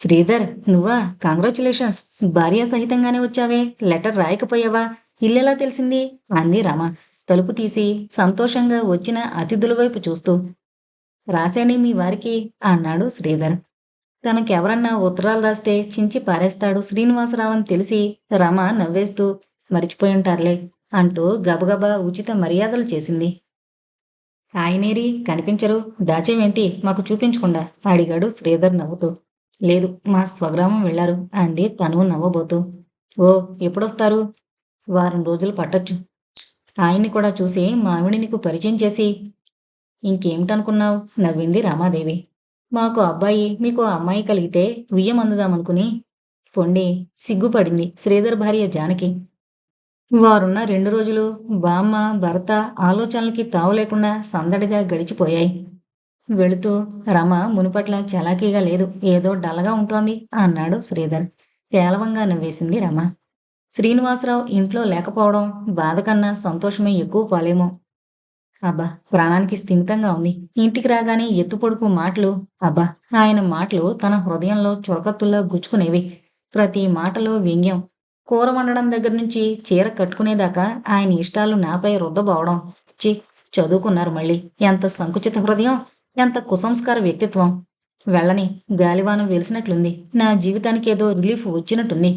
శ్రీధర్ నువ్వా? కాంగ్రాచులేషన్స్ భార్య సహితంగానే వచ్చావే. లెటర్ రాయకపోయావా? ఇల్లెలా తెలిసింది? అంది రమ. తలుపు తీసి సంతోషంగా వచ్చిన అతిథుల వైపు చూస్తూ రాశాని మీ వారికి అన్నాడు శ్రీధర్. తనకెవరన్నా ఉత్తరాలు రాస్తే చించి పారేస్తాడు శ్రీనివాసరావు అని తెలిసి రమ నవ్వేస్తూ మరిచిపోయి ఉంటారులే అంటూ గబగబా ఉచిత మర్యాదలు చేసింది. ఆయనేరి కనిపించరు. దాచేవేంటి? మాకు చూపించకుండా అడిగాడు శ్రీధర్ నవ్వుతూ. లేదు మా స్వగ్రామం వెళ్ళారు అంది తను నవ్వబోతూ. ఓ ఎప్పుడొస్తారు? వారం రోజులు పట్టొచ్చు. ఆయన్ని కూడా చూసి మా ఆవిడ నీకు పరిచయం చేసి. ఇంకేమిటనుకున్నావు? నవ్వింది రామాదేవి. మాకు అబ్బాయి మీకు అమ్మాయి కలిగితే ఉయ్యం అందుదామనుకుని పొండి సిగ్గుపడింది శ్రీధర్ భార్య జానకి. వారున్న రెండు రోజులు బామ్మ భర్త ఆలోచనలకి తావు లేకుండా సందడిగా గడిచిపోయాయి. వెళుతూ రమ మునుపట్ల చలాకీగా లేదు. ఏదో డల్లగా ఉంటోంది అన్నాడు శ్రీధర్. కేలవంగా నవ్వేసింది రమ. శ్రీనివాసరావు ఇంట్లో లేకపోవడం బాధ కన్నా సంతోషమే ఎక్కువ పాలేమో. అబ్బా ప్రాణానికి స్థిమితంగా ఉంది. ఇంటికి రాగానే ఎత్తుపొడుపు మాటలు అబ్బా ఆయన మాటలు తన హృదయంలో చురకత్తుల్లా గుచ్చుకునేవి. ప్రతి మాటలో వ్యంగ్యం. కూర వండడం దగ్గర నుంచి చీర కట్టుకునేదాకా ఆయన ఇష్టాలు నాపై రుద్దబోవడం. చి చదువుకున్నారు మళ్ళీ. ఎంత సంకుచిత హృదయం. ఎంత కుసంస్కార వ్యక్తిత్వం. వెళ్ళని గాలివానం వెలిసినట్లుంది. నా జీవితానికి ఏదో రిలీఫ్ వచ్చినట్టుంది.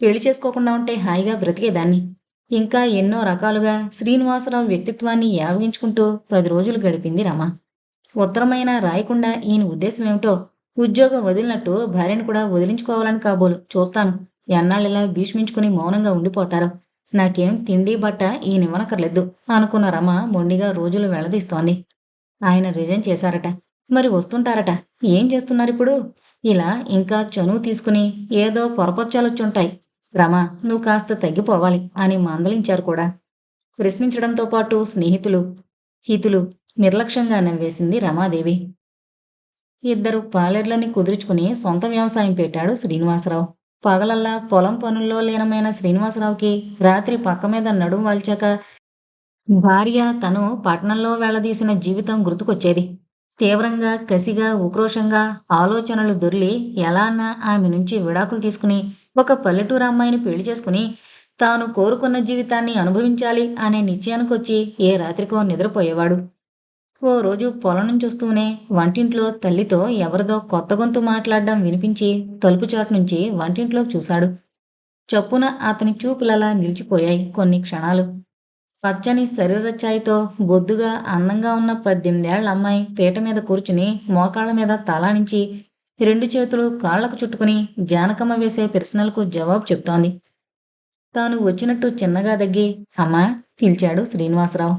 పెళ్ళి చేసుకోకుండా ఉంటే హాయిగా బ్రతికేదాన్ని. ఇంకా ఎన్నో రకాలుగా శ్రీనివాసరావు వ్యక్తిత్వాన్ని యావగించుకుంటూ పది రోజులు గడిపింది రమ. ఉత్తరమైన రాయకుండా ఈయన ఉద్దేశం ఏమిటో ఉద్యోగం వదిలినట్టు భార్యను కూడా వదిలించుకోవాలని కాబోలు. చూస్తాను. ఎన్నాళ్ళిలా భీష్మించుకుని మౌనంగా ఉండిపోతారు. నాకేం తిండి బట్ట ఈయనివ్వనక్కర్లేదు అనుకున్న రమ మొండిగా రోజులు వెళ్ళదీస్తోంది. ఆయన రిజైన్ చేశారట. మరి వస్తుంటారట. ఏం చేస్తున్నారు ఇప్పుడు ఇలా ఇంకా చనువు తీసుకుని ఏదో పొరపచ్చాలొచ్చుంటాయి. రమ నువ్వు కాస్త తగ్గిపోవాలి అని మందలించారు కూడా. ప్రశ్నించడంతో పాటు స్నేహితులు హితులు నిర్లక్ష్యంగా నవ్వేసింది రమాదేవి. ఇద్దరు పాలెర్లని కుదుర్చుకుని సొంత వ్యవసాయం పెట్టాడు శ్రీనివాసరావు. పగలల్లా పొలం పనుల్లో లీనమైన శ్రీనివాసరావుకి రాత్రి పక్క మీద నడుము వాల్చాక భార్య తను పట్నంలో వెళ్ళదీసిన జీవితం గుర్తుకొచ్చేది. తీవ్రంగా కసిగా ఉక్రోషంగా ఆలోచనలు దొర్లి ఎలానా ఆమె నుంచి విడాకులు తీసుకుని ఒక పల్లెటూరు అమ్మాయిని పెళ్ళి చేసుకుని తాను కోరుకున్న జీవితాన్ని అనుభవించాలి అనే నిశ్చయానికొచ్చి ఏ రాత్రికో నిద్రపోయేవాడు. ఓ రోజు పొలం నుంచి వస్తూనే వంటింట్లో తల్లితో ఎవరిదో కొత్త గొంతు మాట్లాడడం వినిపించి తలుపు చాటు నుంచి వంటింట్లోకి చూశాడు. చప్పున అతని చూపులలా నిలిచిపోయాయి కొన్ని క్షణాలు. పచ్చని శరీరఛాయతో బొద్దుగా అందంగా ఉన్న పద్దెనిమిదేళ్ళ అమ్మాయి పీట మీద కూర్చుని మోకాళ్ళ మీద తలానించి రెండు చేతులు కాళ్ళకు చుట్టుకుని జానకమ్మ వేసే ప్రశ్నలకు జవాబు చెప్తోంది. తాను వచ్చినట్టు చిన్నగా దగ్గి అమ్మా పిలిచాడు శ్రీనివాసరావు.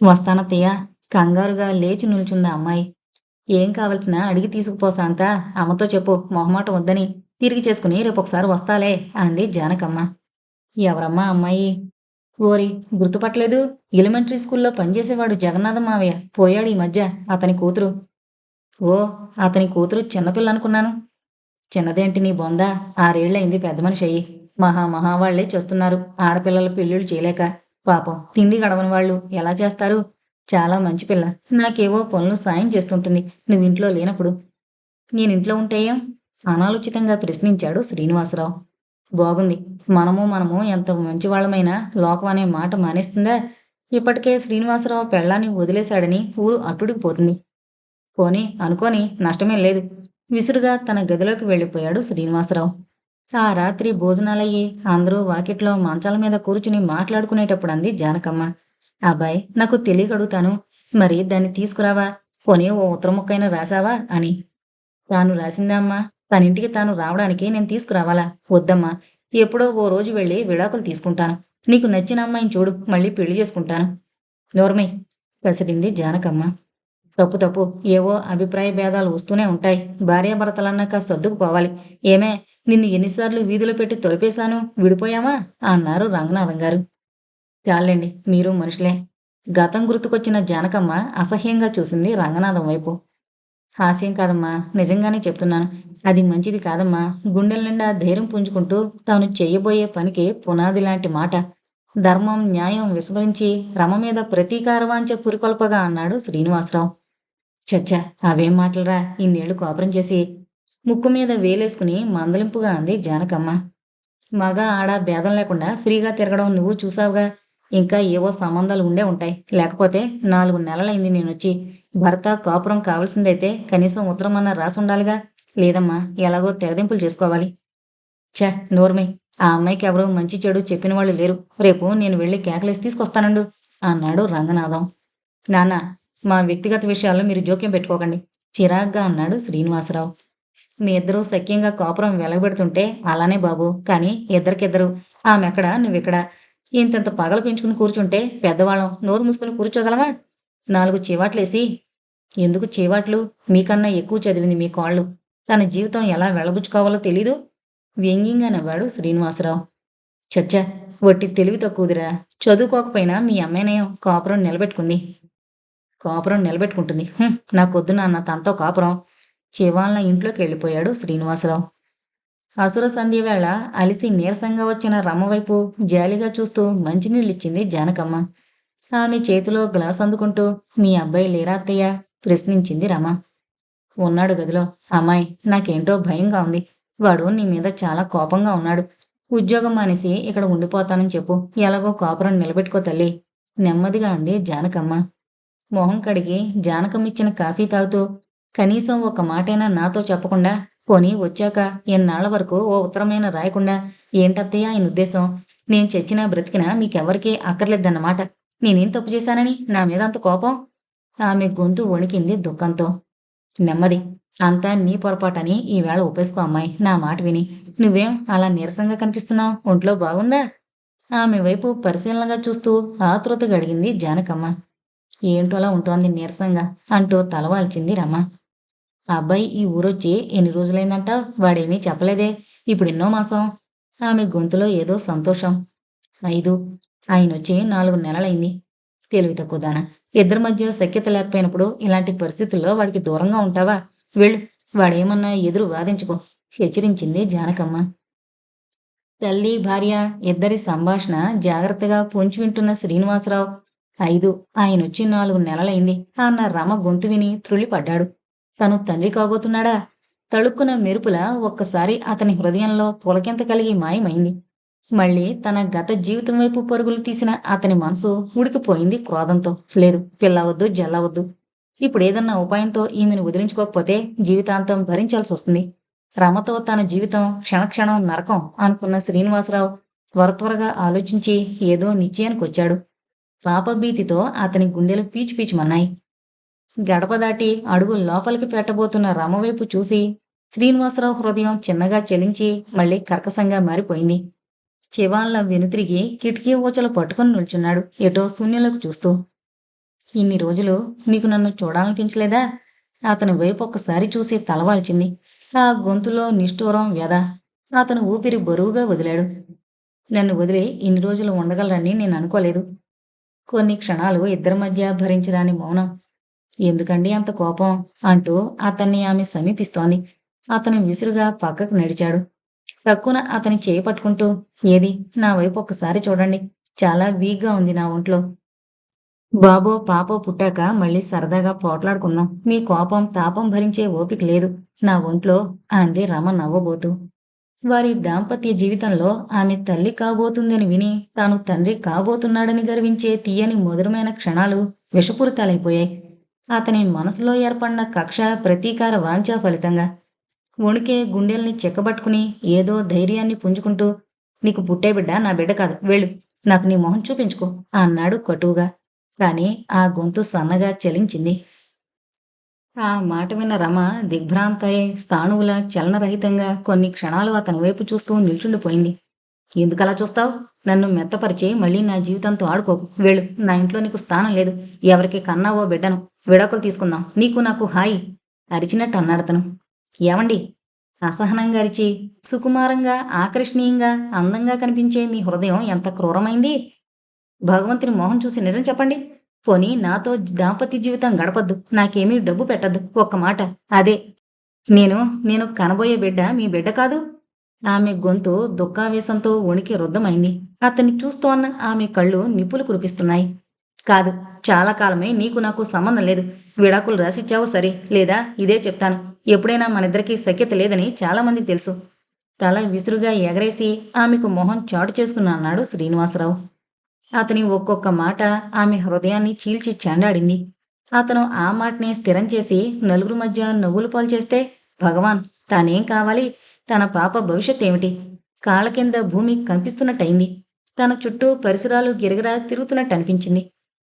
వస్తానత్తయ్య కంగారుగా లేచి నిల్చుంది అమ్మాయి. ఏం కావలసిన అడిగి తీసుకుపోసాంతా. అమ్మతో చెప్పు మొహమాట వద్దని. తిరిగి చేసుకుని రేపొకసారి వస్తాలే అంది జానకమ్మ. ఎవరమ్మా అమ్మాయి? ఓరి గుర్తుపట్టలేదు. ఎలిమెంటరీ స్కూల్లో పనిచేసేవాడు జగన్నాథ మావయ్య. పోయాడు ఈ మధ్య. అతని కూతురు. ఓ అతని కూతురు చిన్నపిల్ల అనుకున్నాను చిన్నదేంటి నీ బొందా? ఆరేళ్ళయింది పెద్ద మనిషి అయ్యి. మహా మహా వాళ్ళే చేస్తున్నారు. ఆడపిల్లల పెళ్ళిళ్ళు చేయలేక. పాపం తిండి గడవని వాళ్ళు ఎలా చేస్తారు? చాలా మంచి పిల్ల. నాకేవో పనులు సాయం చేస్తుంటుంది. నువ్వు ఇంట్లో లేనప్పుడు. నేను ఇంట్లో ఉంటేయం అనాలోచితంగా ప్రశ్నించాడు శ్రీనివాసరావు. బాగుంది. మనము మనము ఎంత మంచి వాళ్ళమైనా లోకం అనే మాట మానేస్తుందా? ఇప్పటికే శ్రీనివాసరావు పెళ్ళాన్ని వదిలేశాడని ఊరు అట్టుడికి పోతుంది. పోనీ అనుకోని నష్టమేం లేదు. విసురుగా తన గదిలోకి వెళ్ళిపోయాడు శ్రీనివాసరావు. ఆ రాత్రి భోజనాలయ్యి అందరూ వాకిట్లో మంచాల మీద కూర్చుని మాట్లాడుకునేటప్పుడు అంది జానకమ్మ. అబ్బాయి నాకు తెలియగడుగుతాను మరి దాన్ని తీసుకురావా? పోనీ ఓ ఉత్తర ముక్కైనా రాసావా? అని. తాను రాసిందమ్మా తన ఇంటికి తాను రావడానికి నేను తీసుకురావాలా? వద్దమ్మా. ఎప్పుడో ఓ రోజు వెళ్ళి విడాకులు తీసుకుంటాను. నీకు నచ్చిన అమ్మాయిని చూడు మళ్ళీ పెళ్ళి చేసుకుంటాను. నోర్మి కసిరింది జానకమ్మ. తప్పు తప్పు ఏవో అభిప్రాయ భేదాలు వస్తూనే ఉంటాయి. భార్యాభర్తలన్నాక సర్దుకుపోవాలి ఏమే నిన్ను ఎన్నిసార్లు వీధిలో పెట్టి తొలిపేశాను? విడిపోయావా? అన్నారు రంగనాథం గారు. చాలండి మీరు మనుషులే. గతం గుర్తుకొచ్చిన జానకమ్మ అసహ్యంగా చూసింది రంగనాథం వైపు. హాస్యం కాదమ్మా నిజంగానే చెప్తున్నాను. అది మంచిది కాదమ్మా. గుండెల నిండా ధైర్యం పుంజుకుంటూ తాను చేయబోయే పనికి పునాది లాంటి మాట. ధర్మం న్యాయం విస్మరించి రమ మీద ప్రతీకారవాంచ పురికొల్పగా అన్నాడు శ్రీనివాసరావు. చచ్చా అవేం మాటలరా? ఇన్నేళ్ళు కోపరం చేసి ముక్కు మీద వేలేసుకుని మందలింపుగా అంది జానకమ్మ. మగ ఆడ భేదం లేకుండా ఫ్రీగా తిరగడం నువ్వు చూసావుగా. ఇంకా ఏవో సంబంధాలు ఉండే ఉంటాయి. లేకపోతే నాలుగు నెలలైంది నేను వచ్చి భర్త కాపురం కావాల్సిందైతే కనీసం ఉత్తరం అన్న లేదమ్మా ఎలాగో తెగదింపులు చేసుకోవాలి. ఛ నోర్మే ఆ అమ్మాయికి ఎవరో మంచి చెడు చెప్పిన వాళ్ళు లేరు. రేపు నేను వెళ్ళి కేకలేసి తీసుకొస్తానండు అన్నాడు రంగనాథం. నాన్న మా వ్యక్తిగత విషయాల్లో మీరు జోక్యం పెట్టుకోకండి. చిరాగ్గా అన్నాడు శ్రీనివాసరావు. మీ ఇద్దరూ సఖ్యంగా కాపురం వెలగబెడుతుంటే అలానే బాబు కానీ ఇద్దరికిద్దరు. ఆమెక్కడ నువ్వెక్కడ ఇంతంత పగలు పెంచుకుని కూర్చుంటే పెద్దవాళ్ళం నోరు మూసుకుని కూర్చోగలవా? నాలుగు చీవాట్లేసి. ఎందుకు చీవాట్లు? మీకన్నా ఎక్కువ చదివింది మీ కాళ్ళు. తన జీవితం ఎలా వెళ్ళబుచ్చుకోవాలో తెలీదు. వ్యంగ్యంగా నవ్వాడు శ్రీనివాసరావు. చచ్చా వట్టి తెలివి తక్కువదిరా చదువుకోకపోయినా మీ అమ్మాయినయం కాపురం నిలబెట్టుకుంది. కాపురం నిలబెట్టుకుంటుంది. నాకొద్దు నాన్న తనతో కాపురం. చివాలన ఇంట్లోకి వెళ్ళిపోయాడు శ్రీనివాసరావు. అసుర సంధ్య వేళ అలిసి నీరసంగా వచ్చిన రమ్మ వైపు జాలిగా చూస్తూ మంచినీళ్ళిచ్చింది జానకమ్మ. ఆమె చేతిలో గ్లాస్ అందుకుంటూ మీ అబ్బాయి లేరా అత్తయ్య? ప్రశ్నించింది రమ. ఉన్నాడు గదిలో. అమ్మాయి నాకేంటో భయంగా ఉంది. వాడు నీ మీద చాలా కోపంగా ఉన్నాడు. ఉద్యోగం మానేసి ఇక్కడ ఉండిపోతానని చెప్పు. ఎలాగో కాపురం నిలబెట్టుకో తల్లి. నెమ్మదిగా అంది జానకమ్మ. మొహం కడిగి జానకమ్మ ఇచ్చిన కాఫీ తాగుతూ కనీసం ఒక మాటైనా నాతో చెప్పకుండా పోనీ వచ్చాక ఎన్నాళ్ళ వరకు ఓ ఉత్తరమైన రాయకుండా ఏంటత్తయ్య ఆయన ఉద్దేశం? నేను చచ్చినా బ్రతికినా మీకెవరికీ అక్కర్లేదన్నమాట. నేనేం తప్పు చేశానని నా మీద అంత కోపం? ఆమె గొంతు వణికింది దుఃఖంతో. నెమ్మది. అంతా నీ పొరపాటని ఈవేళ ఒప్పేసుకో అమ్మాయి. నా మాట విని. నువ్వేం అలా నీరసంగా కనిపిస్తున్నావు? ఒంట్లో బాగుందా? ఆమె వైపు పరిశీలనగా చూస్తూ ఆతృతగా అడిగింది జానకమ్మ. ఏంటోలా ఉంటోంది నీరసంగా అంటూ తలవాల్చింది రమ్మ అబ్బాయి ఈ ఊరొచ్చి ఎన్ని రోజులైందంట? వాడేమీ చెప్పలేదే. ఇప్పుడు ఎన్నో మాసం. ఆమె గొంతులో ఏదో సంతోషం. ఐదు. ఆయన వచ్చి నాలుగు నెలలైంది. తెలివి తక్కువ దానా. ఇద్దరి మధ్య సఖ్యత లేకపోయినప్పుడు ఇలాంటి పరిస్థితుల్లో వాడికి దూరంగా ఉంటావా? వెళ్ళు. వాడేమన్నా ఎదురు వాదించుకో. హెచ్చరించింది జానకమ్మ. తల్లి భార్య ఇద్దరి సంభాషణ జాగ్రత్తగా పొంచి వింటున్న శ్రీనివాసరావు. ఐదు. ఆయన వచ్చి నాలుగు నెలలైంది. అన్న రమ గొంతు విని త్రుళ్ళిపడ్డాడు. తను తండ్రి కాబోతున్నాడా? తళుక్కున మెరుపుల ఒక్కసారి అతని హృదయంలో పులకెంత కలిగి మాయమైంది. మళ్ళీ తన గత జీవితం వైపు పరుగులు తీసిన అతని మనసు ఉడికిపోయింది క్రోధంతో. లేదు పిల్లవద్దు జల్లవద్దు. ఇప్పుడు ఏదన్నా ఉపాయంతో ఈమెను వదిలించుకోకపోతే జీవితాంతం భరించాల్సి వస్తుంది. రమతో తన జీవితం క్షణక్షణం నరకం అనుకున్న శ్రీనివాసరావు త్వర త్వరగా ఆలోచించి ఏదో నిశ్చయానికి వచ్చాడు. పాపభీతితో అతని గుండెలు పీచు పీచుమన్నాయి గడప దాటి అడుగు లోపలికి పెట్టబోతున్న రమవైపు చూసి శ్రీనివాసరావు హృదయం చిన్నగా చలించి మళ్ళీ కర్కసంగా మారిపోయింది. చివాన్ల వెనుతిరిగి కిటికీ ఊచలు పట్టుకుని నిల్చున్నాడు ఎటో శూన్యులకు చూస్తూ. ఇన్ని రోజులు మీకు నన్ను చూడాలనిపించలేదా? అతని వైపు ఒక్కసారి చూసి తలవాల్చింది. ఆ గొంతులో నిష్ఠూరం వ్యధ. అతను ఊపిరి బరువుగా వదిలాడు. నన్ను వదిలి ఇన్ని రోజులు ఉండగలరని నేను అనుకోలేదు. కొన్ని క్షణాలు ఇద్దరి మధ్య భరించరాని మౌనం. ఎందుకండి అంత కోపం? అంటూ అతన్ని ఆమె సమీపిస్తోంది. అతను విసురుగా పక్కకు నడిచాడు. తక్కున అతని చేయి పట్టుకుంటూ ఏది? నా వైపు ఒక్కసారి చూడండి. చాలా వీక్గా ఉంది నా ఒంట్లో. బాబో పాపో పుట్టాక మళ్ళీ సరదాగా పోట్లాడుకున్నాం మీ కోపం తాపం భరించే ఓపిక లేదు. నా ఒంట్లో అంది రమ నవ్వబోతూ. వారి దాంపత్య జీవితంలో ఆమె తల్లి కాబోతుందని విని తాను తండ్రి కాబోతున్నాడని గర్వించే తీయని మధురమైన క్షణాలు విషపూరితాలైపోయాయి. అతని మనసులో ఏర్పడిన కక్ష ప్రతీకార వాంఛ ఫలితంగా వణికే గుండెల్ని చెక్కబట్టుకుని ఏదో ధైర్యాన్ని పుంజుకుంటూ నీకు పుట్టే బిడ్డ నా బిడ్డ కాదు వెళ్ళు. నాకు నీ మొహం చూపించుకో అన్నాడు కటువుగా. కాని ఆ గొంతు సన్నగా చలించింది. ఆ మాట విన్న రమ దిగ్భ్రాంతయ్యే స్థాణువుల చలనరహితంగా కొన్ని క్షణాలు అతని వైపు చూస్తూ నిల్చుండిపోయింది. ఎందుకలా చూస్తావు? నన్ను మెత్తపరిచి మళ్ళీ నా జీవితంతో ఆడుకోకు. వెళ్ళు. నా ఇంట్లో నీకు స్థానం లేదు. ఎవరికి కన్నావో బిడ్డను. విడాకులు తీసుకుందాం. నీకు నాకు హాయి అరిచినట్టు అన్నాడు అతను ఏమండి? అసహనంగా అరిచి సుకుమారంగా ఆకర్షణీయంగా అందంగా కనిపించే మీ హృదయం ఎంత క్రూరమైంది? భగవంతుని మోహం చూసి నిజం చెప్పండి. పోనీ నాతో దాంపత్య జీవితం గడపద్దు. నాకేమీ డబ్బు పెట్టద్దు. ఒక్క మాట. అదే నేను నేను కనబోయే బిడ్డ మీ బిడ్డ కాదు. ఆమె గొంతు దుఃఖావేశంతో వణికి రుద్దమైంది అతన్ని చూస్తోన్న ఆమె కళ్ళు నిప్పులు కురిపిస్తున్నాయి. కాదు చాలా కాలమే నీకు నాకు సంబంధం లేదు. విడాకులు రాసిచ్చావు సరే లేదా ఇదే చెప్తాను. ఎప్పుడైనా మనిద్దరికీ సఖ్యత లేదని చాలామందికి తెలుసు. తల విసురుగా ఎగరేసి ఆమెకు మొహం చాటు చేసుకుని అన్నాడు శ్రీనివాసరావు. అతని ఒక్కొక్క మాట ఆమె హృదయాన్ని చీల్చి చెండాడింది. అతను ఆ మాటనే స్థిరం చేసి నలుగురు మధ్య నవ్వులు పాలు చేస్తే భగవాన్ తానేం కావాలి? తన పాప భవిష్యత్ ఏమిటి? కాళ్ళ కింద భూమి కంపిస్తున్నట్టయింది. తన చుట్టూ పరిసరాలు గిరగిరా తిరుగుతున్నట్టు అనిపించింది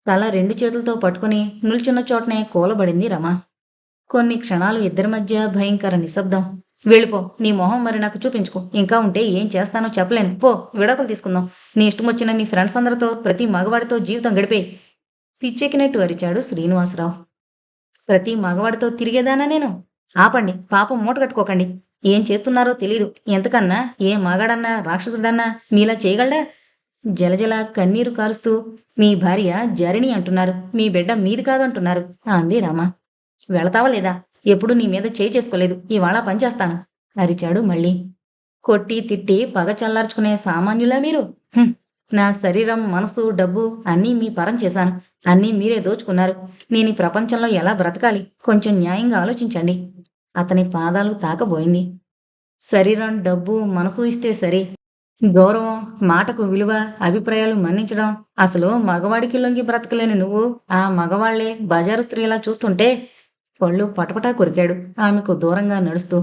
తల రెండు చేతులతో పట్టుకుని నిల్చున్న చోటనే కూలబడింది రమ. కొన్ని క్షణాలు ఇద్దరి మధ్య భయంకర నిశ్శబ్దం. వెళ్ళిపో నీ మొహం మరి నాకు చూపించుకో. ఇంకా ఉంటే ఏం చేస్తానో చెప్పలేను. పో విడాకులు తీసుకుందాం. నీ ఇష్టం వచ్చిన నీ ఫ్రెండ్స్ అందరితో ప్రతి మగవాడితో జీవితం గడిపే పిచ్చెక్కినట్టు అరిచాడు శ్రీనివాసరావు. ప్రతి మగవాడితో తిరిగేదానా నేను? ఆపండి పాపం మూట కట్టుకోకండి. ఏం చేస్తున్నారో తెలీదు. ఎంతకన్నా ఏ మగాడన్నా రాక్షసుడన్నా మీలా చేయగలడా? జలజల కన్నీరు కారుస్తూ మీ భార్య జరిణి అంటున్నారు. మీ బిడ్డ మీది కాదంటున్నారు. అంది రామ. వెళతావా లేదా? ఎప్పుడు నీ మీద చేయి చేసుకోలేదు. ఇవాళ పనిచేస్తాను అరిచాడు మళ్ళీ. కొట్టి తిట్టి పగ చల్లార్చుకునే సామాన్యులా మీరు? నా శరీరం మనసు డబ్బు అన్నీ మీ పరం చేశాను. అన్నీ మీరే దోచుకున్నారు. నేను ఈ ప్రపంచంలో ఎలా బ్రతకాలి? కొంచెం న్యాయంగా ఆలోచించండి. అతని పాదాలు తాకబోయింది. శరీరం డబ్బు మనసు ఇస్తే సరే. గౌరవం మాటకు విలువ అభిప్రాయాలు మన్నించడం అసలు మగవాడికి లొంగి బ్రతకలేని నువ్వు. ఆ మగవాళ్ళే బజారు స్త్రీలా చూస్తుంటే పళ్ళు పటపటా కొరికాడు ఆమెకు దూరంగా నడుస్తూ.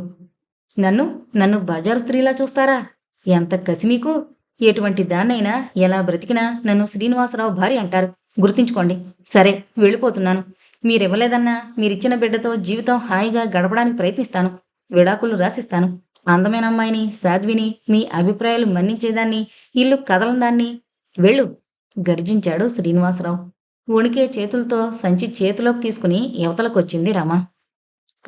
నన్ను నన్ను బజారు స్త్రీలా చూస్తారా? ఎంత కసి మీకు? ఎటువంటి దాన్నైనా ఎలా బ్రతికినా నన్ను శ్రీనివాసరావు భార్య అంటారు. గుర్తుంచుకోండి. సరే వెళ్ళిపోతున్నాను. మీరివ్వలేదన్నా మీరిచ్చిన బిడ్డతో జీవితం హాయిగా గడపడానికి ప్రయత్నిస్తాను. విడాకులు రాసిస్తాను. అందమైన అమ్మాయిని సాధ్విని మీ అభిప్రాయాలు మన్నించేదాన్ని ఇల్లు కదలందాన్ని వెళ్ళు గర్జించాడు శ్రీనివాసరావు. వణికే చేతులతో సంచి చేతిలోకి తీసుకుని యువతలకొచ్చింది రమ.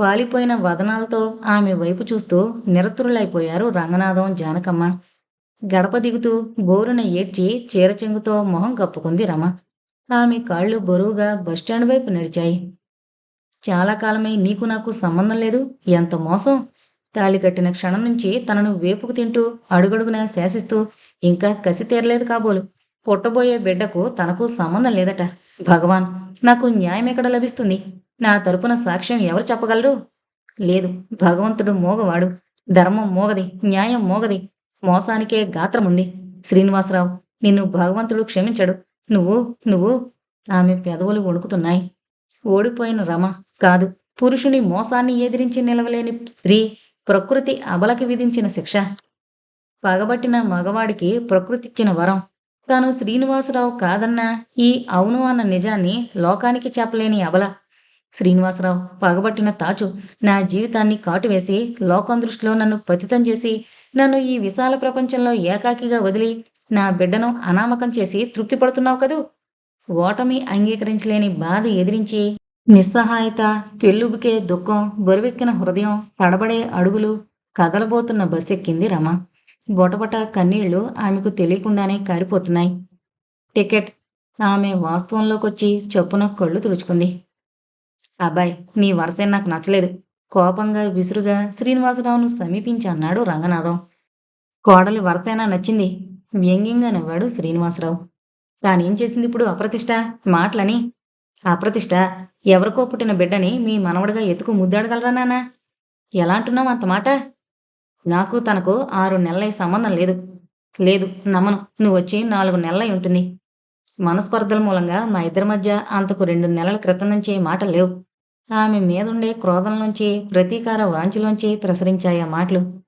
పాలిపోయిన వదనాలతో ఆమె వైపు చూస్తూ నిరతురులైపోయారు రంగనాథం జానకమ్మ. గడప దిగుతూ బోరున ఏడ్చి చీరచెంగుతో మొహం కప్పుకుంది రమ. ఆమె కాళ్ళు బరువుగా బస్టాండ్ వైపు నడిచాయి. చాలా కాలమై నీకు నాకు సంబంధం లేదు ఎంత మోసం? తాలి కట్టిన క్షణం నుంచి తనను వేపుకు తింటూ అడుగడుగున శాసిస్తూ ఇంకా కసి తీరలేదు కాబోలు. పుట్టబోయే బిడ్డకు తనకు సంబంధం లేదట. భగవాన్ నాకు న్యాయం ఎక్కడ లభిస్తుంది? నా తరపున సాక్ష్యం ఎవరు చెప్పగలరు? లేదు భగవంతుడు మోగవాడు. ధర్మం మోగది న్యాయం మోగది. మోసానికే గాత్రముంది. శ్రీనివాసరావు నిన్ను భగవంతుడు క్షమించడు. నువ్వు నువ్వు ఆమె పెదవులు వణుకుతున్నాయి. ఓడిపోయిన రమ కాదు పురుషుని మోసాన్ని ఎదిరించి నిలవలేని స్త్రీ ప్రకృతి అబలకి విధించిన శిక్ష. పగబట్టిన మగవాడికి ప్రకృతిచ్చిన వరం. తాను శ్రీనివాసరావు కాదన్న ఈ అవును అన్న నిజాన్ని లోకానికి చెప్పలేని అబల. శ్రీనివాసరావు పగబట్టిన తాచు నా జీవితాన్ని కాటువేసి లోకం దృష్టిలో నన్ను పతితం చేసి నన్ను ఈ విశాల ప్రపంచంలో ఏకాకిగా వదిలి నా బిడ్డను అనామకం చేసి తృప్తి పడుతున్నావు కదూ? ఓటమి అంగీకరించలేని బాధ ఎదిరించి నిస్సహాయత పెళ్ళుబికే దుఃఖం బరువెక్కిన హృదయం తడబడే అడుగులు కదలబోతున్న బస్సెక్కింది రమ. బొటబొట కన్నీళ్ళు ఆమెకు తెలియకుండానే కారిపోతున్నాయి. టికెట్! ఆమె వాస్తవంలోకొచ్చి చొప్పున కళ్ళు తుడుచుకుంది. అబ్బాయి నీ వరసే నాకు నచ్చలేదు. కోపంగా విసురుగా శ్రీనివాసరావును సమీపించి అన్నాడు రంగనాథం. కోడలి వరసైనా నచ్చింది. వ్యంగ్యంగా నవ్వాడు శ్రీనివాసరావు. తానేం చేసింది ఇప్పుడు అప్రతిష్ట? మాటలని. అప్రతిష్ట ఎవరికో పుట్టిన బిడ్డని మీ మనవడిగా ఎత్తుకు ముద్దాడగలరా నాన్న? ఎలా అంటున్నావు అంత మాట? నాకు తనకు ఆరు నెలలై సంబంధం లేదు. లేదు నమ్మను. నువ్వు వచ్చి నాలుగు నెలలై ఉంటుంది. మనస్పర్ధల మూలంగా మా ఇద్దరి మధ్య అంతకు రెండు నెలల క్రితం నుంచి మాటలు లేవు. ఆమె మీదుండే క్రోధం నుంచి ప్రతీకార వాంఛలోంచి ప్రసరించాయి ఆ మాటలు.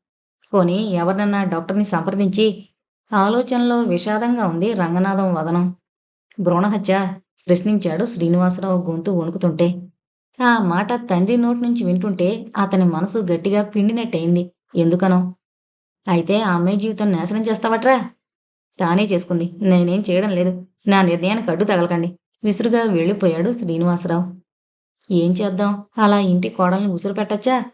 పోని ఎవరినన్నా డాక్టర్ని సంప్రదించి ఆలోచనలో విషాదంగా ఉంది రంగనాథం వదనం. భ్రూణహత్య ప్రశ్నించాడు శ్రీనివాసరావు గొంతు వణుకుతుంటే. ఆ మాట తండ్రి నోటి నుంచి వింటుంటే అతని మనసు గట్టిగా పిండినట్టయింది. ఎందుకనో? అయితే ఆ అమ్మాయి జీవితం నాశనం చేస్తావట్రా? తానే చేసుకుంది. నేనేం చేయడం లేదు. నా నిర్ణయానికి అడ్డు తగలకండి. విసురుగా వెళ్ళిపోయాడు శ్రీనివాసరావు. ఏం చేద్దాం? అలా ఇంటి కోడల్ని ఉసురు పెట్టచ్చా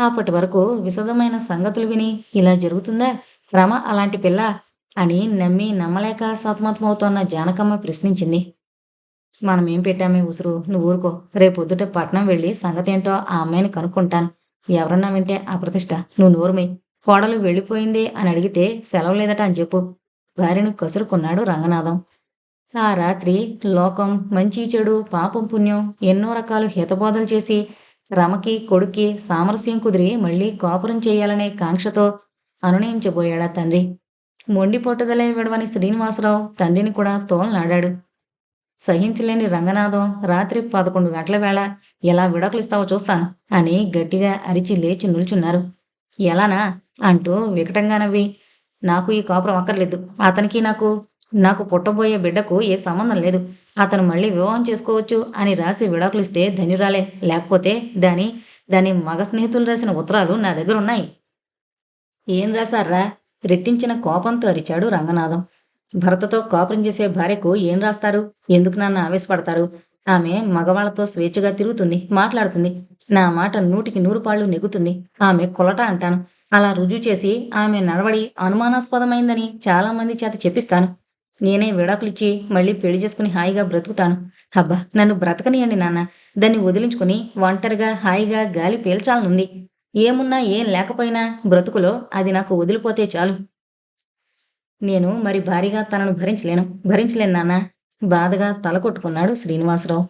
అప్పటి వరకు విశదమైన సంగతులు విని ఇలా జరుగుతుందా? రమ అలాంటి పిల్ల అని నమ్మి నమ్మలేక సతమతమవుతోన్న జానకమ్మ ప్రశ్నించింది. మనం ఏం పెట్టామే ఉసురు? నువ్వు ఊరుకో. రేపు పొద్దుట పట్నం వెళ్ళి సంగతేంటో ఆ అమ్మాయిని కనుక్కుంటాను. ఎవరన్నా వింటే అప్రతిష్ట నువ్వు నోరుమై. కోడలు వెళ్ళిపోయింది అని అడిగితే సెలవు లేదట అని చెప్పు. భార్యను కసురుకున్నాడు రంగనాథం. ఆ రాత్రి లోకం మంచి చెడు పాపం పుణ్యం ఎన్నో రకాలు హితబోధలు చేసి రమకి కొడుక్కి సామరస్యం కుదిరి మళ్ళీ కాపురం చేయాలనే కాంక్షతో అనునయించబోయాడా తండ్రి. మొండి పట్టుదలే విడవని శ్రీనివాసరావు తండ్రిని కూడా తోలనాడాడు. సహించలేని రంగనాథం రాత్రి పదకొండు గంటల వేళ ఎలా విడాకులిస్తావో చూస్తాను అని గట్టిగా అరిచి లేచి నిల్చున్నారు. ఎలానా? అంటూ వికటంగా నవ్వి నాకు ఈ కాపురం అక్కర్లేదు. అతనికి నాకు నాకు పుట్టబోయే బిడ్డకు ఏ సంబంధం లేదు. అతను మళ్ళీ వివాహం చేసుకోవచ్చు అని రాసి విడాకులిస్తే ధన్యురాలే. లేకపోతే దాని దాని మగ స్నేహితులు రాసిన ఉత్తరాలు నా దగ్గర ఉన్నాయి ఏం రాశారా? రెట్టించిన కోపంతో అరిచాడు రంగనాథం. భర్తతో కాపురం చేసే భార్యకు ఏం రాస్తారు? ఎందుకు నన్ను ఆవేశపడతారు? ఆమె మగవాళ్ళతో స్వేచ్ఛగా తిరుగుతుంది మాట్లాడుతుంది. నా మాట నూటికి నూరు పాళ్ళు నెగ్గుతుంది. ఆమె కొలట అంటాను. అలా రుజువు చేసి ఆమె నడవడి అనుమానాస్పదమైందని చాలా మంది చేత చెప్పిస్తాను. నేనే విడాకులిచ్చి మళ్ళీ పెళ్ళి చేసుకుని హాయిగా బ్రతుకుతాను. అబ్బా నన్ను బ్రతకనియండి నాన్న. దాన్ని వదిలించుకుని ఒంటరిగా హాయిగా గాలి పీల్చాలనుంది. ఏమున్నా ఏం లేకపోయినా బ్రతుకులో అది నాకు వదిలిపోతే చాలు. నేను మరి భారీగా తనను భరించలేను. భరించలేను నాన్న. బాధగా తల కొట్టుకున్నాడు శ్రీనివాసరావు.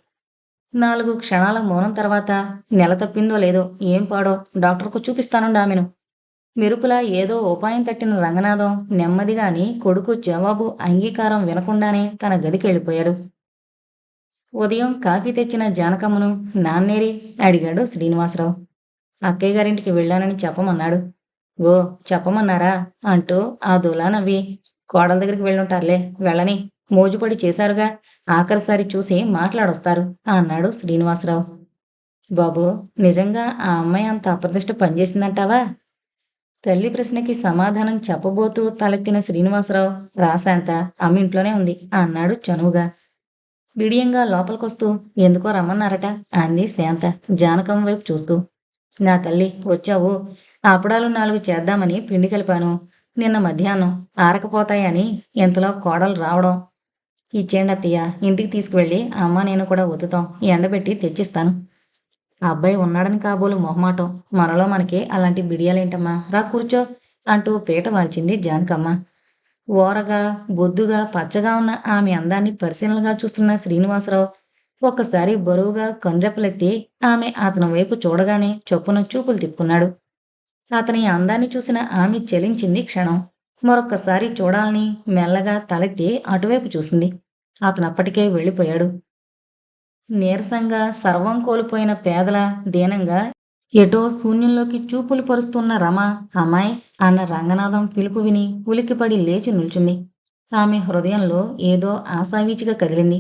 నాలుగు క్షణాల మౌనం తర్వాత నెల తప్పిందో లేదో ఏం పాడో డాక్టర్కు చూపిస్తానుండి ఆమెను. మెరుపులా ఏదో ఉపాయం తట్టిన రంగనాథం నెమ్మదిగాని కొడుకు జవాబు అంగీకారం వినకుండానే తన గదికి వెళ్ళిపోయాడు. ఉదయం కాఫీ తెచ్చిన జానకమ్మను నాన్నేరి అడిగాడు శ్రీనివాసరావు. అక్కయ్య గారింటికి వెళ్ళానని చెప్పమన్నాడు. ఓ చెప్పమన్నారా? అంటూ ఆ దులా నవ్వి. కోడల దగ్గరికి వెళ్ళుంటారులే వెళ్ళని. మోజుపడి చేశారుగా. ఆఖరిసారి చూసి మాట్లాడొస్తారు అన్నాడు శ్రీనివాసరావు. బాబు నిజంగా ఆ అమ్మాయి అంత అప్రదిష్ట పనిచేసిందంటావా తల్లి ప్రశ్నకి సమాధానం చెప్పబోతూ తలెత్తిన శ్రీనివాసరావు రాశాంత అమ్మ ఇంట్లోనే ఉంది అన్నాడు చనువుగా. బిడియంగా లోపలికొస్తూ ఎందుకో రమ్మన్నారట అంది శాంత జానకం వైపు చూస్తూ. నా తల్లి వచ్చావు. అప్పడాలు నాలుగు చేద్దామని పిండి కలిపాను. నిన్న మధ్యాహ్నం ఆరకపోతాయని ఇంతలో కోడలు రావడం. ఇచ్చేయండి అత్తయ్య ఇంటికి తీసుకువెళ్ళి అమ్మ నేను కూడా ఒత్తుతాం ఎండబెట్టి తెచ్చిస్తాను. అబ్బాయి ఉన్నాడని కాబోలు మొహమాటం. మనలో మనకి అలాంటి బిడియాలేంటమ్మా? రా కూర్చో అంటూ పీట వాల్చింది జానకమ్మ. ఓరగా బొద్దుగా పచ్చగా ఉన్న ఆమె అందాన్ని పరిశీలనగా చూస్తున్న శ్రీనివాసరావు ఒక్కసారి బరువుగా కనురెప్పలెత్తి ఆమె అతని వైపు చూడగానే చొప్పున చూపులు తిప్పుకున్నాడు. అతని అందాన్ని చూసిన ఆమె చలించింది క్షణం. మరొక్కసారి చూడాలని మెల్లగా తలెత్తి అటువైపు చూసింది. అతను అప్పటికే వెళ్ళిపోయాడు. నీరసంగా సర్వం కోల్పోయిన పేదల దీనంగా ఎటో శూన్యంలోకి చూపులు పరుస్తున్న రమ అమ్మాయి అన్న రంగనాథం పిలుపు విని ఉలికిపడి లేచి నిల్చుంది. ఆమె హృదయంలో ఏదో ఆశావీచిగా కదిలింది.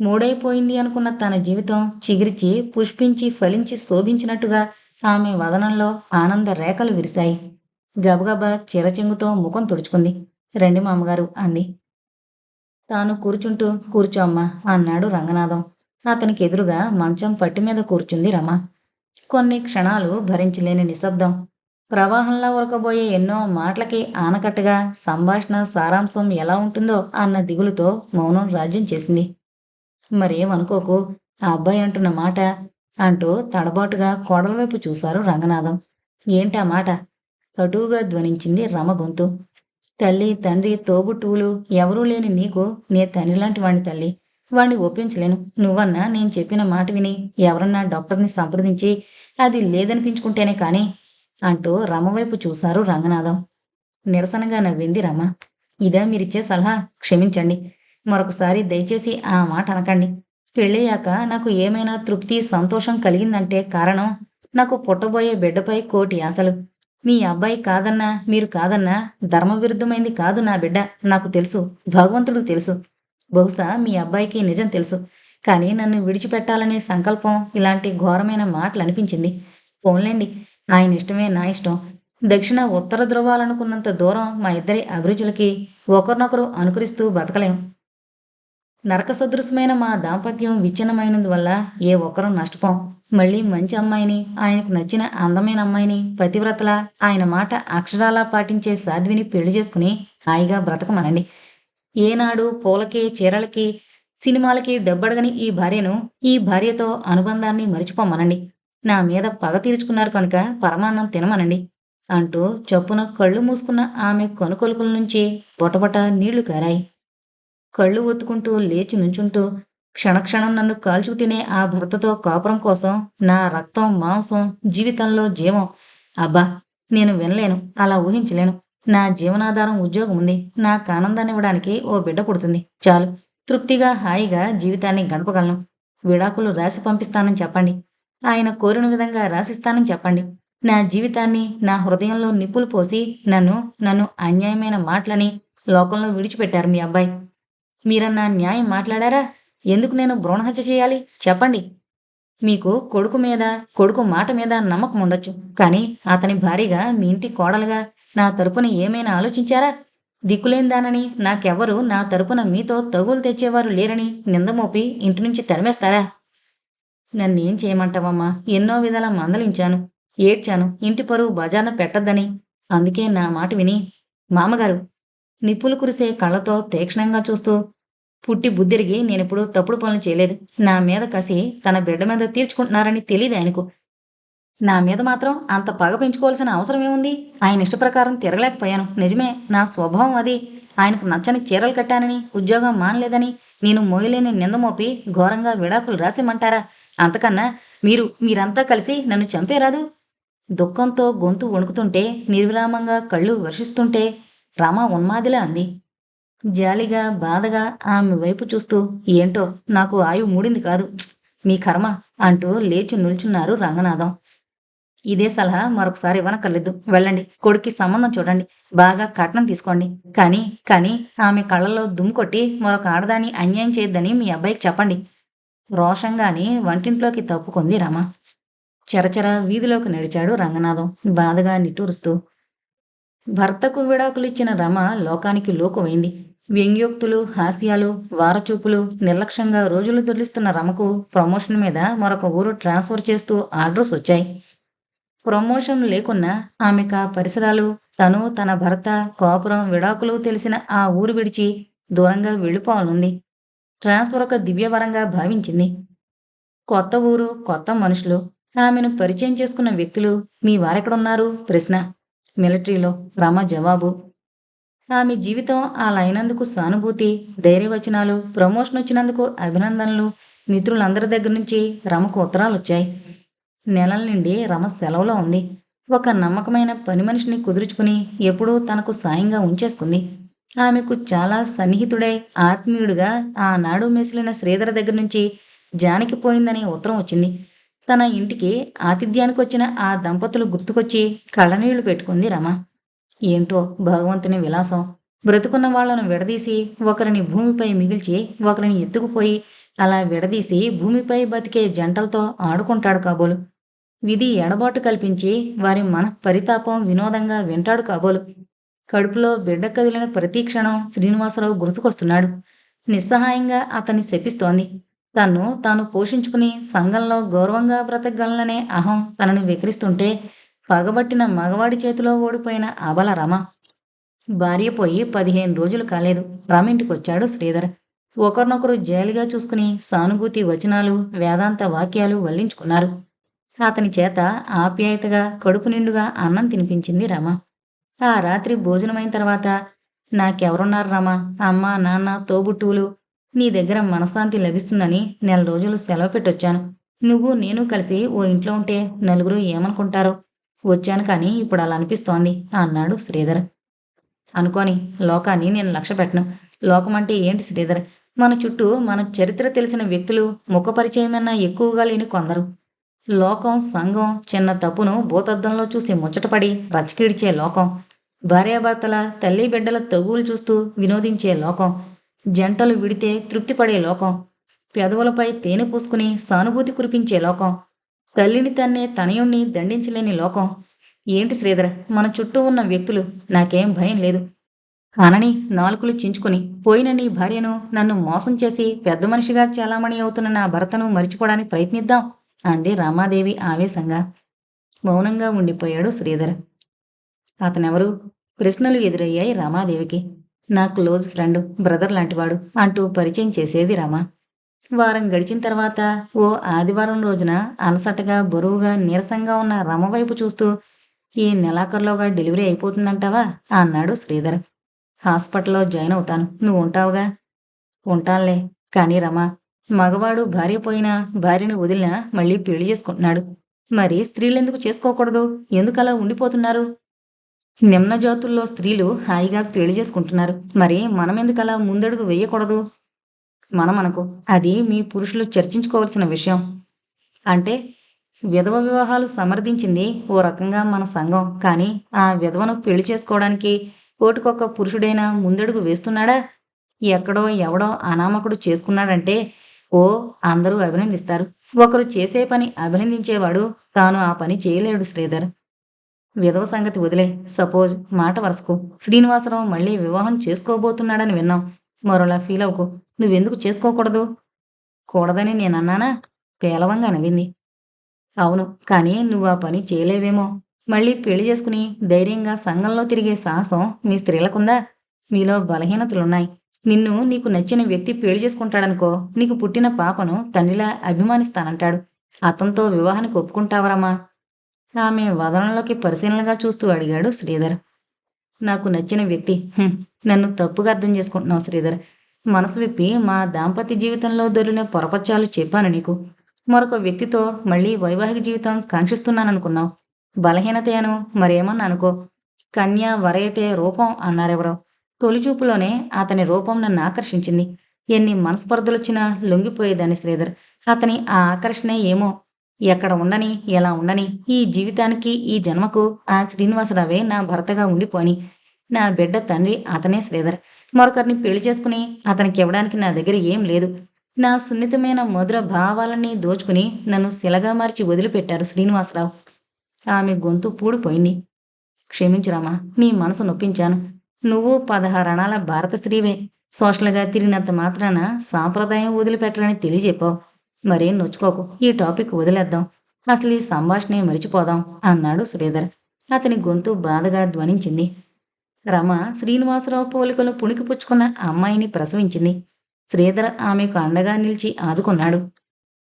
మూడైపోయింది అనుకున్న తన జీవితం చిగిరిచి పుష్పించి ఫలించి శోభించినట్టుగా ఆమె వదనంలో ఆనంద రేఖలు విరిశాయి. గబగబా చిరచెంగుతో ముఖం తుడుచుకుంది. రండి మామగారు అంది. తాను కూర్చుంటూ కూర్చో అమ్మా అన్నాడు రంగనాథం. అతనికి ఎదురుగా మంచం పట్టి మీద కూర్చుంది రమ. కొన్ని క్షణాలు భరించలేని నిశ్శబ్దం. ప్రవాహంలా ఉరకబోయే ఎన్నో మాటలకి ఆనకట్టగా సంభాషణ సారాంశం ఎలా ఉంటుందో అన్న దిగులుతో మౌనం రాజ్యం చేసింది. మరేమనుకోకు ఆ అబ్బాయి అంటున్న మాట అంటూ తడబాటుగా కోడల వైపు చూశారు రంగనాథం. ఏంటా మాట? కటువుగా ధ్వనించింది రమ గొంతు. తల్లి తండ్రి తోబుట్టువులు ఎవరూ లేని నీకు నే తండ్రి లాంటి వాణ్ణి తల్లి. వాణ్ణి ఒప్పించలేను. నువ్వన్నా నేను చెప్పిన మాట విని ఎవరన్నా డాక్టర్ని సంప్రదించి అది లేదనిపించుకుంటేనే కాని అంటూ రమ వైపు చూశారు రంగనాథం. నిరసనగా నవ్వింది రమ. ఇదా మీరిచ్చే సలహా? క్షమించండి. మరొకసారి దయచేసి ఆ మాట అనకండి. పెళ్ళయ్యాక నాకు ఏమైనా తృప్తి సంతోషం కలిగిందంటే కారణం నాకు పుట్టబోయే బిడ్డపై కోటి ఆశలు. మీ అబ్బాయి కాదన్నా మీరు కాదన్నా ధర్మవిరుద్ధమైంది కాదు నా బిడ్డ నాకు తెలుసు భగవంతుడు తెలుసు. బహుశా మీ అబ్బాయికి నిజం తెలుసు. కానీ నన్ను విడిచిపెట్టాలనే సంకల్పం ఇలాంటి ఘోరమైన మాటలు అనిపించింది. పోన్లేండి ఆయన ఇష్టమే నా ఇష్టం. దక్షిణ ఉత్తర ధ్రువాలనుకున్నంత దూరం మా ఇద్దరి అభిరుచులకి ఒకరినొకరు అనుకరిస్తూ బతకలేం. నరక సదృశమైన మా దాంపత్యం విచ్ఛిన్నమైనందువల్ల ఏ ఒక్కరూ నష్టపోం. మళ్ళీ మంచి అమ్మాయిని ఆయనకు నచ్చిన అందమైన అమ్మాయిని పతివ్రతల ఆయన మాట అక్షరాలా పాటించే సాధ్విని పెళ్ళి చేసుకుని హాయిగా బ్రతకమనండి. ఏనాడు పూలకి చీరలకి సినిమాలకి డబ్బడగని ఈ భార్యను ఈ భార్యతో అనుబంధాన్ని మరిచిపోమనండి. నా మీద పగ తీర్చుకున్నారు కనుక పరమాన్నం తినమనండి అంటూ చొప్పున కళ్ళు మూసుకున్న ఆమె కొనుకొలుపుల నుంచి పొటపొట నీళ్ళు కారాయి. కళ్ళు ఒత్తుకుంటూ లేచి నుంచుంటూ క్షణక్షణం నన్ను కాల్చు తినే ఆ భర్తతో కాపురం కోసం నా రక్తం మాంసం జీవితంలో జీవం. అబ్బా నేను వినలేను అలా ఊహించలేను. నా జీవనాధారం ఉద్యోగం ఉంది. నాకు ఆనందాన్ని ఇవ్వడానికి ఓ బిడ్డ పుడుతుంది. చాలు. తృప్తిగా హాయిగా జీవితాన్ని గడపగలను. విడాకులు రాసి పంపిస్తానని చెప్పండి. ఆయన కోరిన విధంగా రాసిస్తానని చెప్పండి. నా జీవితాన్ని నా హృదయంలో నిప్పులు పోసి నన్ను నన్ను అన్యాయమైన మాటలని లోకంలో విడిచిపెట్టారు మీ అబ్బాయి. మీరన్నా న్యాయం మాట్లాడారా? ఎందుకు నేను భ్రూణహత్య చేయాలి? చెప్పండి. మీకు కొడుకు మీద కొడుకు మాట మీద నమ్మకం ఉండొచ్చు. కానీ అతని భార్యగా మీ ఇంటి కోడలుగా నా తరపున ఏమైనా ఆలోచించారా? దిక్కులేందానని నాకెవ్వరు నా తరపున మీతో తగులు తెచ్చేవారు లేరని నిందమోపి ఇంటి నుంచి తరిమేస్తారా? నన్నేం చేయమంటావమ్మా? ఎన్నో విధాల మందలించాను ఏడ్చాను ఇంటి పరువు బజార్న పెట్టద్దని. అందుకే నా మాట విని మామగారు నిప్పులు కురిసే కళ్ళతో తీక్షణంగా చూస్తూ పుట్టి బుద్ధిరిగి నేనిప్పుడు తప్పుడు పనులు చేయలేదు. నా మీద కసి తన బిడ్డ మీద తీర్చుకుంటున్నారని తెలియదు ఆయనకు. నా మీద మాత్రం అంత పగ పెంచుకోవాల్సిన అవసరం ఏముంది? ఆయన ఇష్ట ప్రకారం తిరగలేకపోయాను. నిజమే నా స్వభావం అది. ఆయనకు నచ్చని చీరలు కట్టానని ఉద్యోగం మానలేదని నేను మోయలేని నింద మోపి ఘోరంగా విడాకులు రాసిమంటారా అంతకన్నా మీరు మీరంతా కలిసి నన్ను చంపేరాదు? దుఃఖంతో గొంతు వణుకుతుంటే నిర్విరామంగా కళ్ళు వర్షిస్తుంటే రామ ఉన్మాదిలా అంది. జాలిగా బాధగా ఆమె వైపు చూస్తూ ఏంటో నాకు ఆయువు మూడింది కాదు. మీ కర్మ అంటూ లేచి నిల్చున్నారు రంగనాథం. ఇదే సలహా మరొకసారి ఇవ్వనక్కర్లేదు. వెళ్ళండి. కొడుక్కి సంబంధం చూడండి. బాగా కట్నం తీసుకోండి. కానీ కానీ ఆమె కళ్ళలో దుమ్ము కొట్టి మరొక ఆడదాన్ని అన్యాయం చేయొద్దని మీ అబ్బాయికి చెప్పండి. రోషంగాని వంటింట్లోకి తప్పుకుంది రమ. చరచర వీధిలోకి నడిచాడు రంగనాథం. బాధగా నిట్టూరుస్తూ భర్తకు విడాకులిచ్చిన రమ లోకానికి లోకమైంది. వ్యంగ్యోక్తులు హాస్యాలు వారచూపులు నిర్లక్ష్యంగా రోజులు దొర్లిస్తున్న రమకు ప్రమోషన్ మీద మరొక ఊరు ట్రాన్స్ఫర్ చేస్తూ ఆర్డర్స్ వచ్చాయి. ప్రమోషన్ లేకున్నా ఆమెక పరిసరాలు తను తన భర్త కోపురం విడాకులు తెలిసిన ఆ ఊరు విడిచి దూరంగా వెళ్ళిపోవాలనుంది. ట్రాన్స్ఫర్ ఒక దివ్యవరంగా భావించింది. కొత్త ఊరు కొత్త మనుషులు ఆమెను పరిచయం చేసుకున్న వ్యక్తులు మీ వారెక్కడున్నారు? ప్రశ్న. మిలిటరీలో రమ జవాబు. ఆమె జీవితం అలా అయినందుకు సానుభూతి ధైర్యవచనాలు ప్రమోషన్ వచ్చినందుకు అభినందనలు. మిత్రులందరి దగ్గర నుంచి రమకు ఉత్తరాలు వచ్చాయి నెలల నుండి రమ సెలవులో ఉంది. ఒక నమ్మకమైన పని మనిషిని కుదుర్చుకుని ఎప్పుడూ తనకు సాయంగా ఉంచేసుకుంది. ఆమెకు చాలా సన్నిహితుడై ఆత్మీయుడిగా ఆనాడు మెసిలిన శ్రీధర దగ్గర నుంచి జానికి పోయిందనే ఉత్తరం వచ్చింది. తన ఇంటికి ఆతిథ్యానికి వచ్చిన ఆ దంపతులు గుర్తుకొచ్చి కళ్ళనీళ్ళు పెట్టుకుంది రమ. ఏంటో భగవంతుని విలాసం. బ్రతుకున్న వాళ్ళను విడదీసి ఒకరిని భూమిపై మిగిల్చి ఒకరిని ఎత్తుకుపోయి అలా విడదీసి భూమిపై బతికే జంటలతో ఆడుకుంటాడు కాబోలు. విధి ఎడబాటు కల్పించి వారి మన పరితాపం వినోదంగా వింటాడు కాబోలు. కడుపులో బిడ్డ కదిలిన ప్రతి క్షణం శ్రీనివాసరావు గుర్తుకొస్తున్నాడు. నిస్సహాయంగా అతన్ని శపిస్తోంది. తన్ను తాను పోషించుకుని సంఘంలో గౌరవంగా బ్రతకగలననే అహం తనను వికరిస్తుంటే పగబట్టిన మగవాడి చేతిలో ఓడిపోయిన అబల రమ. భార్య పోయి పదిహేను రోజులు కాలేదు. రమింటికొచ్చాడు శ్రీధర్. ఒకరినొకరు జైలుగా చూసుకుని సానుభూతి వచనాలు వేదాంత వాక్యాలు వల్లించుకున్నారు. అతని చేత ఆప్యాయతగా కడుపు నిండుగా అన్నం తినిపించింది రమ. ఆ రాత్రి భోజనమైన తర్వాత నాకెవరున్నారు రమ? అమ్మ నాన్న తోబుట్టువులు నీ దగ్గర మనశ్శాంతి లభిస్తుందని నెల రోజులు సెలవు పెట్టొచ్చాను. నువ్వు నేను కలిసి ఓ ఇంట్లో ఉంటే నలుగురు ఏమనుకుంటారో? వచ్చాను కానీ ఇప్పుడు అలా అనిపిస్తోంది అన్నాడు శ్రీధర్. అనుకోని లోకాన్ని నేను లక్ష్య పెట్టను. లోకమంటే ఏంటి శ్రీధర్? మన చుట్టూ మన చరిత్ర తెలిసిన వ్యక్తులు ముఖ పరిచయమన్నా ఎక్కువగా లేని కొందరు. లోకం సంఘం చిన్న తప్పును భూతద్దంలో చూసి ముచ్చటపడి రచకిడిచే లోకం. భార్యాభర్తల తల్లి బిడ్డల తగువులు చూస్తూ వినోదించే లోకం. జంటలు విడితే తృప్తిపడే లోకం. పెదవులపై తేనె పూసుకుని సానుభూతి కురిపించే లోకం. తల్లిని తన్నే తనయుణ్ణి దండించలేని లోకం. ఏంటి శ్రీధర్? మన చుట్టూ ఉన్న వ్యక్తులు నాకేం భయం లేదు. అనని నాలుకలు చించుకుని పోయిన నీ భార్యను నన్ను మోసం చేసి పెద్ద మనిషిగా చాలామణి అవుతున్న నా భర్తను మరిచిపోవడానికి ప్రయత్నిద్దాం అంది రామాదేవి ఆవేశంగా. మౌనంగా ఉండిపోయాడు శ్రీధర్. అతనెవరు? ప్రశ్నలు ఎదురయ్యాయి రామాదేవికి. నా క్లోజ్ ఫ్రెండ్ బ్రదర్ లాంటివాడు అంటూ పరిచయం చేసేది రమ. వారం గడిచిన తర్వాత ఓ ఆదివారం రోజున అలసటగా బరువుగా నీరసంగా ఉన్న రమ వైపు చూస్తూ ఈ నెలాఖరులోగా డెలివరీ అయిపోతుందంటావా? అన్నాడు శ్రీధర్. హాస్పిటల్లో జాయిన్ అవుతాను. నువ్వు ఉంటావుగా? ఉంటానులే. కానీ రమా మగవాడు భార్య పోయినా భార్యను వదిలినా మళ్ళీ పెళ్ళి చేసుకుంటున్నాడు. మరి స్త్రీలెందుకు చేసుకోకూడదు? ఎందుకలా ఉండిపోతున్నారు? నిమ్న జాతుల్లో స్త్రీలు హాయిగా పెళ్ళి చేసుకుంటున్నారు. మరి మనం ఎందుకు అలా ముందడుగు వేయకూడదు? మనం అనుకో అది మీ పురుషులు చర్చించుకోవాల్సిన విషయం. అంటే విధవ వివాహాలు సమర్థించింది ఓ రకంగా మన సంఘం. కానీ ఆ విధవను పెళ్ళి చేసుకోవడానికి కోటికొక్క పురుషుడైనా ముందడుగు వేస్తున్నాడా? ఎక్కడో ఎవడో అనామకుడు చేసుకున్నాడంటే ఓ అందరూ అభినందిస్తారు. ఒకరు చేసే పని అభినందించేవాడు తాను ఆ పని చేయలేడు శ్రీధర్. విధవ సంగతి వదిలే. సపోజ్ మాట వరుసకు. శ్రీనివాసరావు మళ్ళీ వివాహం చేసుకోబోతున్నాడని విన్నాం. మరోలా ఫీల్ అవ్వకు. నువ్వెందుకు చేసుకోకూడదు? కూడదని నేనన్నానా? పేలవంగా నవ్వింది అవును కానీ నువ్వు ఆ పని చేయలేవేమో. మళ్ళీ పెళ్ళి చేసుకుని ధైర్యంగా సంఘంలో తిరిగే సాహసం మీ స్త్రీలకుందా? మీలో బలహీనతలున్నాయి. నిన్ను నీకు నచ్చిన వ్యక్తి పెళ్ళి చేసుకుంటాడనుకో నీకు పుట్టిన పాపను తండ్రిలా అభిమానిస్తానంటాడు. అతనితో వివాహానికి ఒప్పుకుంటావరమ్మా ఆమె వదనంలోకి పరిశీలనగా చూస్తూ అడిగాడు శ్రీధర్. నాకు నచ్చిన వ్యక్తి. నన్ను తప్పుగా అర్థం చేసుకుంటున్నావు శ్రీధర్. మనసు విప్పి మా దాంపత్య జీవితంలో దొరికిన పొరపచ్చాలు చెప్పాను నీకు. మరొక వ్యక్తితో మళ్ళీ వైవాహిక జీవితం కాంక్షిస్తున్నాననుకున్నావు. బలహీనతేను మరేమన్నా అనుకో. కన్య వరయతే రూపం అన్నారెవరో. తొలిచూపులోనే అతని రూపం నన్ను ఆకర్షించింది. ఎన్ని మనస్పర్ధలొచ్చినా లొంగిపోయేదాన్ని శ్రీధర్. అతని ఆ ఆకర్షణే ఏమో ఎక్కడ ఉండని ఎలా ఉండని ఈ జీవితానికి ఈ జన్మకు ఆ శ్రీనివాసరావే నా భర్తగా ఉండిపోని. నా బిడ్డ తండ్రి అతనే శ్రీధర్. మరొకరిని పెళ్ళి చేసుకుని అతనికి ఇవ్వడానికి నా దగ్గర ఏం లేదు. నా సున్నితమైన మధుర భావాలన్నీ దోచుకుని నన్ను శిలగా మార్చి వదిలిపెట్టారు శ్రీనివాసరావు. ఆమె గొంతు పూడిపోయింది. క్షమించురామా నీ మనసు నొప్పించాను. నువ్వు పదహారణాల భారత స్త్రీవే. సోషల్గా తిరిగినంత మాత్రాన సాంప్రదాయం వదిలిపెట్టరని తెలియజెప్పావు. మరేం నొచ్చుకోకు ఈ టాపిక్ వదిలేద్దాం. అసలు ఈ సంభాషణే మరిచిపోదాం అన్నాడు శ్రీధర్ అతని గొంతు బాధగా ధ్వనించింది. రమ శ్రీనివాసరావు పోలికలు పుణికిపుచ్చుకున్న అమ్మాయిని ప్రసవించింది. శ్రీధర్ ఆమెకు అండగా నిలిచి ఆదుకున్నాడు.